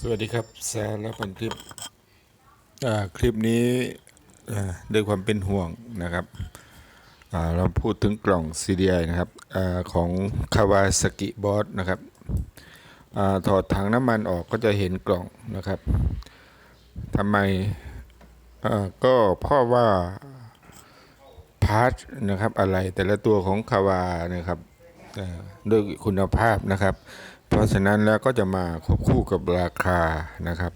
สวัสดีครับสารพันคลิปคลิปนี้ด้วยความเป็นห่วงนะครับเราพูดถึงกล่อง CDI นะครับอของ Kawasaki Boss นะครับอถอดถังน้ำมันออกก็จะเห็นกล่องนะครับทำไมก็เพราะว่าพาร์ทนะครับอะไรแต่ละตัวของคาวานะครับด้วยคุณภาพนะครับ เพราะฉะนั้นแล้วก็จะมาควบคู่กับราคานะครับ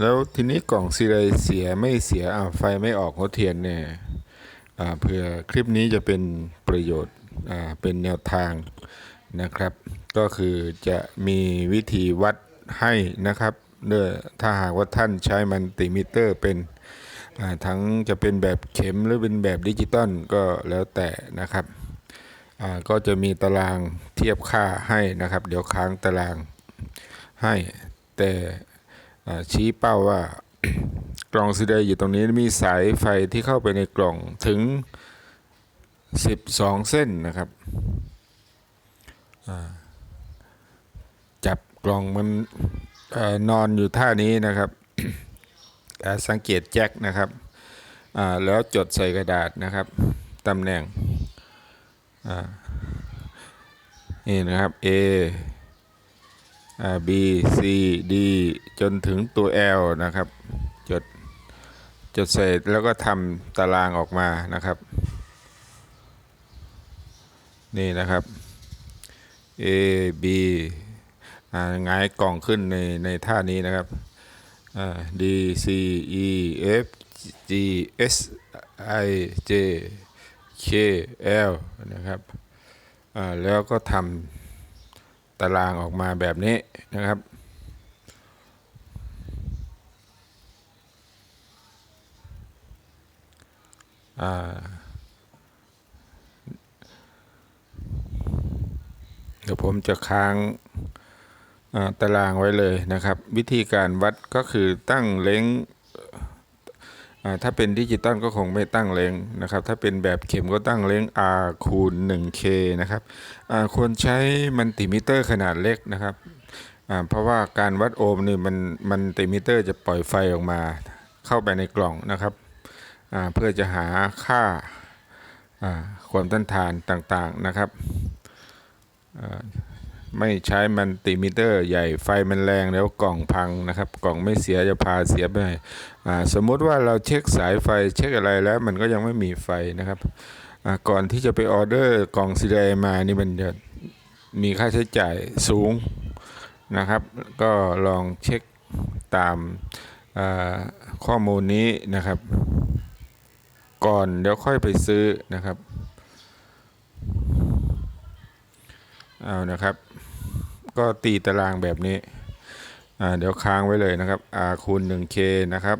แล้วทีนี้กล่องซีไรเสียไม่เสียไฟไม่ออกหัวเทียนเนี่ยเผื่อคลิปนี้จะเป็นประโยชน์เป็นแนวทางนะครับ ก็คือจะมีวิธีวัดให้นะครับเนื่อถ้าหากว่าท่านใช้มันติมิเตอร์เป็นทั้งจะเป็นแบบเข็มหรือเป็นแบบดิจิตอลก็แล้วแต่นะครับ ก็จะมีตารางเทียบค่าให้นะครับ เดี๋ยวค้างตารางให้แต่ชี้เป้าว่ากล่องสีแดงอยู่ตรงนี้มีสายไฟที่เข้าไปในกล่องถึง 12 เส้นนะครับจับกล่องมันอนอนอยู่ท่านี้นะครับสังเกตแจ็คนะครับแล้วจดใส่กระดาษนะครับตำแหน่ง นี่นะครับ A B C D จนถึงตัว L นะครับ จด จดเสร็จแล้วก็ทำตารางออกมานะครับ นี่นะครับ A B หงายกล่องขึ้นในในท่านี้นะครับ D C E F G S I J K L นะครับแล้วก็ทำตารางออกมาแบบนี้นะครับ เดี๋ยวผมจะค้างตารางไว้เลยนะครับ วิธีการวัดก็คือตั้งเล้ง ถ้าเป็นดิจิตอลก็คงไม่ตั้งเลงนะครับ ถ้าเป็นแบบเข็มก็ตั้งเลง R คูณ 1K นะครับควรใช้มันติมิเตอร์ขนาดเล็กนะครับ เพราะว่าการวัดโอห์มนี่มันมันติมิเตอร์จะปล่อยไฟออกมาเข้าไปในกล่องนะครับ เพื่อจะหาค่าความต้านทานต่างๆนะครับ ไม่ใช้มันติมิเตอร์ใหญ่ไฟมันแรงแล้วกล่องพังนะครับ กล่องไม่เสียจะพาเสียไปสมมติว่าเราเช็คสายไฟเช็คอะไรแล้วมันก็ยังไม่มีไฟนะครับก่อนที่จะไปออเดอร์กล่องซีดีมานี่มันจะมีค่าใช้จ่ายสูงนะครับ ก็ลองเช็คตามข้อมูลนี้นะครับ ก่อนเดี๋ยวค่อยไปซื้อนะครับเอานะครับ ก็ตีตารางแบบนี้เดี๋ยวค้างไว้เลยนะครับ R คูณ 1K นะครับ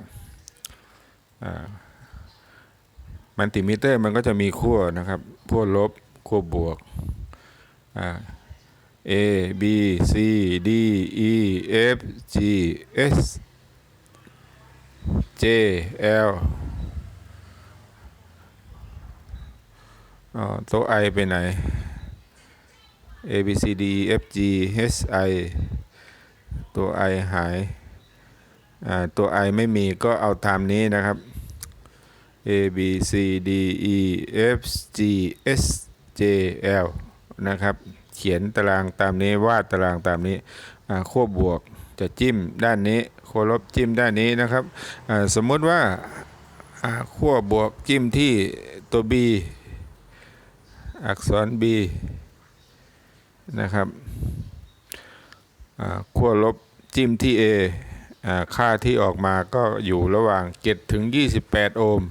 มันติมิเตอร์มันก็จะมีขั้วนะครับขั้วลบขั้วบวก A B C D E F G S J L อ๋อตัว I ไปไหน A B C D E F G H I ตัว i หายตัว i ไม่มีก็เอาตามนี้นะครับ a b c d e f g s j l นะครับ เขียนตารางตามนี้วาดตารางตามนี้ขั้วบวกจะจิ้มด้านนี้ขั้วลบจิ้มด้านนี้นะครับ สมมติว่าอ่าขั้วบวกจิ้มที่ตัว b อักษร b นะครับขั้วลบจิ้มที่ A อ่าค่าที่ออกมาก็อยู่ระหว่าง 7 ถึง 28 โอห์ม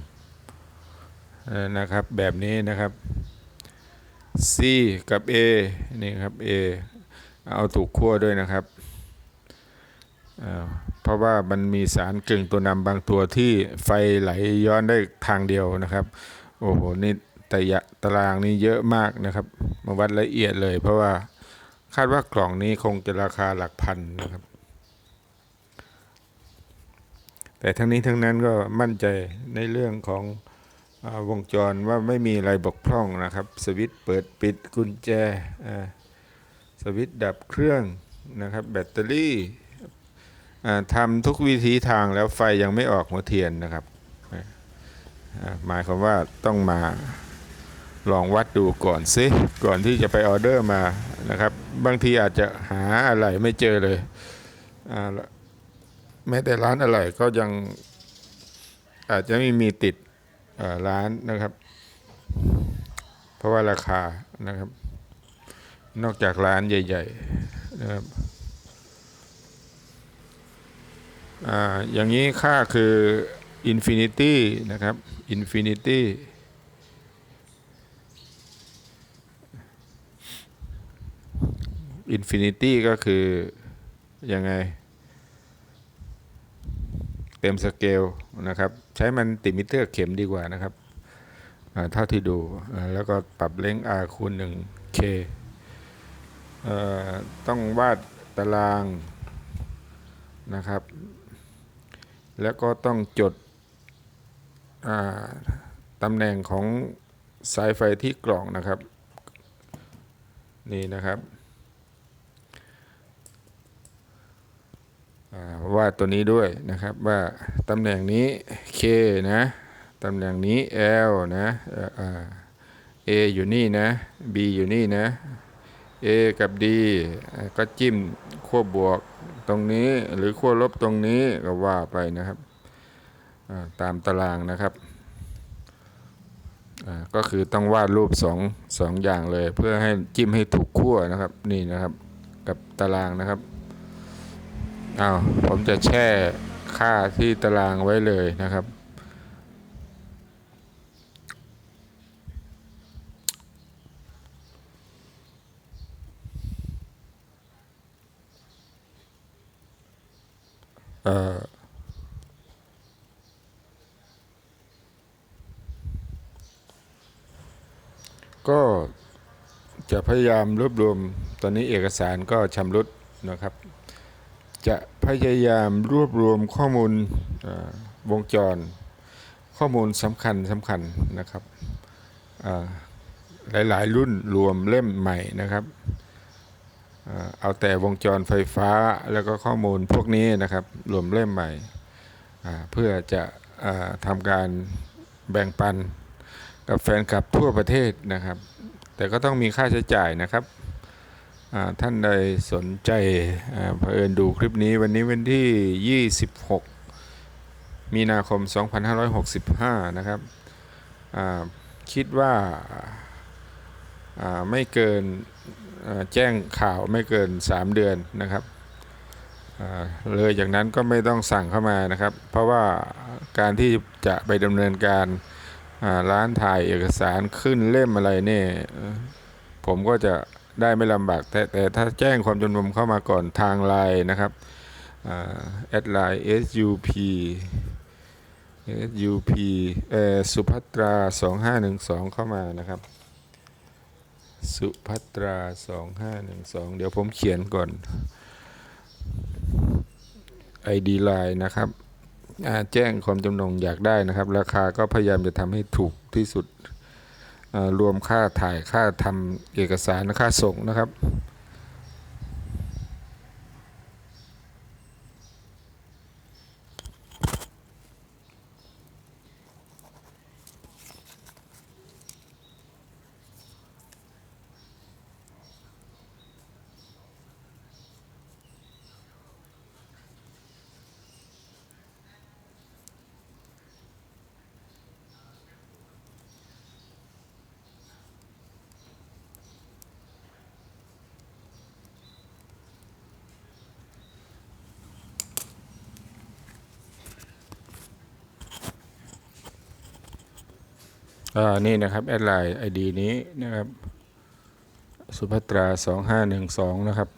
นะครับแบบนี้นะครับ C กับ A นี่ครับ A เอาถูกขั้วด้วยนะครับ เพราะว่ามันมีสารกึ่งตัวนำบางตัวที่ไฟไหลย้อนได้ทางเดียวนะครับ โอ้โห นี่ แต่ยะตารางนี้เยอะมากนะครับ มาวัดละเอียดเลย เพราะว่าคาดว่ากล่องนี้คงจะราคาหลักพันนะครับ แต่ทั้งนี้ทั้งนั้นก็มั่นใจในเรื่องของอวงจรว่าไม่มีอะไรบกพร่องนะครับ สวิตช์เปิดปิดกุญแจสวิตช์ดับเครื่องนะครับ แบตเตอรี่ทำทุกวิธีทางแล้วไฟยังไม่ออกหัวเทียนนะครับหมายความว่าต้องมา ลองวัดดูก่อนซิก่อนที่จะไปออเดอร์มานะครับ บางทีอาจจะหาอะไรไม่เจอเลยแม้แต่ร้านอะไรก็ยังอาจจะไม่มีติดร้านนะครับ เพราะว่าราคานะครับ นอกจากร้านใหญ่ ๆ นะครับอ่าอย่างนี้ค่าคือ infinity นะครับ infinity infinity ก็คือ ยังไง เต็มสเกลนะครับ ใช้มันติมิเตอร์เข็มดีกว่านะครับอ่าเท่าที่ดู แล้วก็ปรับเล้ง R คูณ 1K ต้องวาดตารางนะครับ แล้วก็ต้องจดตำแหน่งของสายไฟที่กล่องนะครับ นี่นะครับอ่า วาดตัวนี้ด้วยนะครับว่าตำแหน่งนี้ K นะตำแหน่งนี้ L นะ A อยู่นี่นะ B อยู่นี่นะ A กับ D ก็จิ้มขั้วบวกตรงนี้หรือขั้วลบตรงนี้ก็ว่าไปนะครับตามตารางนะครับก็คือต้องวาดรูปสองสองอย่างเลย เพื่อให้จิ้มให้ถูกขั้วนะครับนี่นะครับ กับตารางนะครับ อ้าวผมจะแช่ค่าที่ตารางไว้เลยนะครับ เอ่อก็จะพยายามรวบรวมตอนนี้เอกสารก็ชำรุดนะครับ จะพยายามรวบรวมข้อมูลวงจร ข้อมูลสำคัญสำคัญนะครับอ่าหลาย ๆ รุ่นรวมเล่มใหม่นะครับเอาแต่วงจรไฟฟ้าแล้วก็ข้อมูลพวกนี้นะครับรวมเล่มใหม่เพื่อจะอทำการแบ่งปันกับแฟนคลับทั่วประเทศนะครับ แต่ก็ต้องมีค่าใช้จ่ายนะครับ ท่านใดสนใจอ่าเผอิญดูคลิปนี้วันนี้วันที่ 26 มีนาคม 2565 นะครับอ่าคิดว่าไม่เกินแจ้งข่าวไม่เกิน 3 เดือนนะครับเลยจากนั้นก็ไม่ต้องสั่งเข้ามานะครับ เพราะว่าการที่จะไปดำเนินการร้านถ่ายเอกสารขึ้นเล่มอะไรเนี่ยผมก็จะ ได้ไม่ลำบากแต่แต่ถ้าแจ้งความจำนงเข้ามาก่อนทางไลน์นะครับแอดไลน์ SUP SUP เอสุภัตรา 2512 เข้ามานะครับ สุภัตรา 2512 เดี๋ยวผมเขียนก่อน ID Line นะครับแจ้งความจำนงอยากได้นะครับ ราคาก็พยายามจะทำให้ถูกที่สุด รวมค่าถ่ายค่าทำเอกสารค่าส่งนะครับ อ่านี่นะครับแอดไลน์ ID นี้นะครับ สุภัตรา2512นะครับ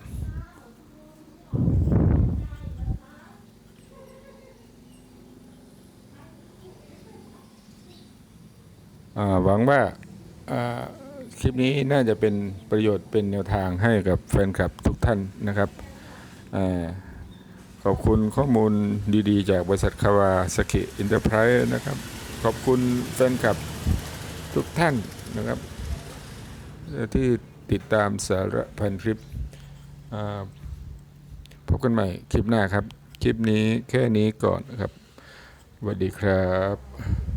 หวังว่าคลิปนี้น่าจะเป็นประโยชน์เป็นแนวทางให้กับแฟนคลับทุกท่านนะครับอขอบคุณข้อมูลดีๆ จากบริษัทคาวาสกิอินเตอร์ไพรส์นะครับ ขอบคุณแฟนคลับ ทุกท่านนะครับ ที่ติดตามสารพันคลิปพบกันใหม่คลิปหน้าครับ คลิปนี้แค่นี้ก่อนนะครับสวัสดีครับ